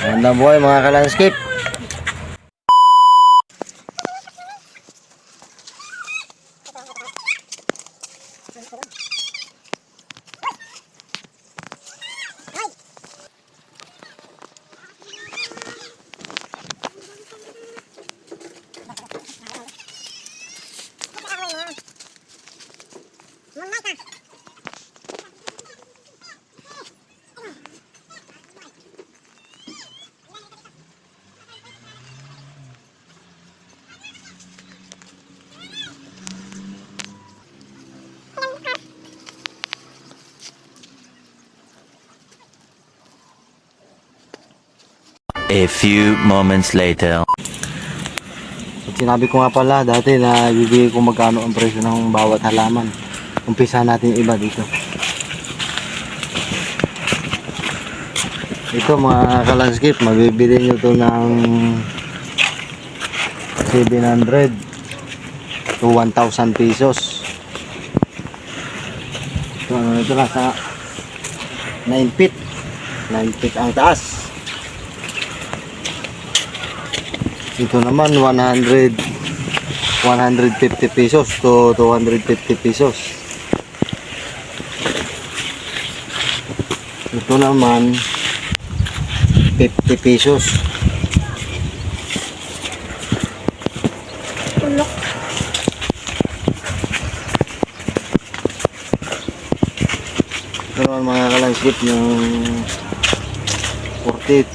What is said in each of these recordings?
Magandang buhay mga kalanskip. A few moments later. At sinabi ko nga pala dati na bibigay ko magkano ang presyo ng bawat halaman. Umpisa natin yung iba dito. Ito mga kalanskip, mabibili nyo to ng 700 to 1,000 pesos. Ito ano ito nasa 9 feet. 9 feet ang taas. Ito naman 100 150 pesos to 250 pesos. Ito naman 50 pesos. Ito naman mga kalanskip yung 40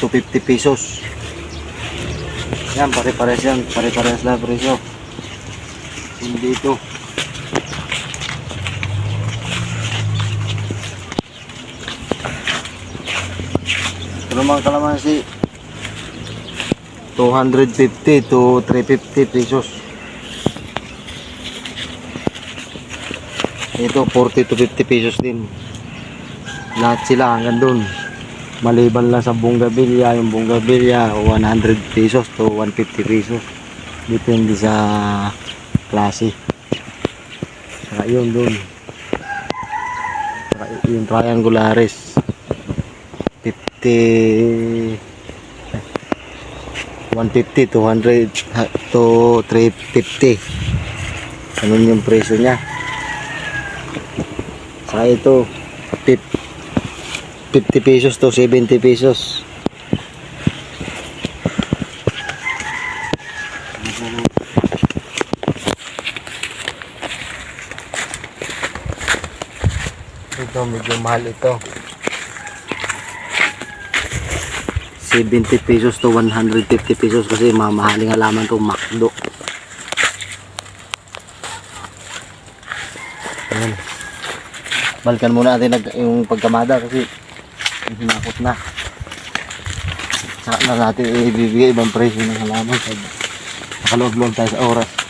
to 50 pesos. Yan, pare-pares yan. Pare-pares na presyo. Hindi ito. Ito naman kalamansi. 250 to 350 pesos. Ito 40 to 50 pesos din. Lahat sila hanggang dun. Maliban lang sa bunggabilya, yung bunggabilya 100 pesos to 150 pesos. Depende sa klase. Saka yun dun. Saka yung triangularis. 50 150 200 ha- to 350 ganun yung presyo niya sa ito 50 50 pesos to 70 pesos. Ito medyo mahal ito. 70 pesos to 150 pesos kasi mamahaling halaman to makdo balikan muna natin yung pagkamada kasi hinakot na. Saka na natin ibibigay ibang presyo ng halaman pag nakaloob-loob tayo sa oras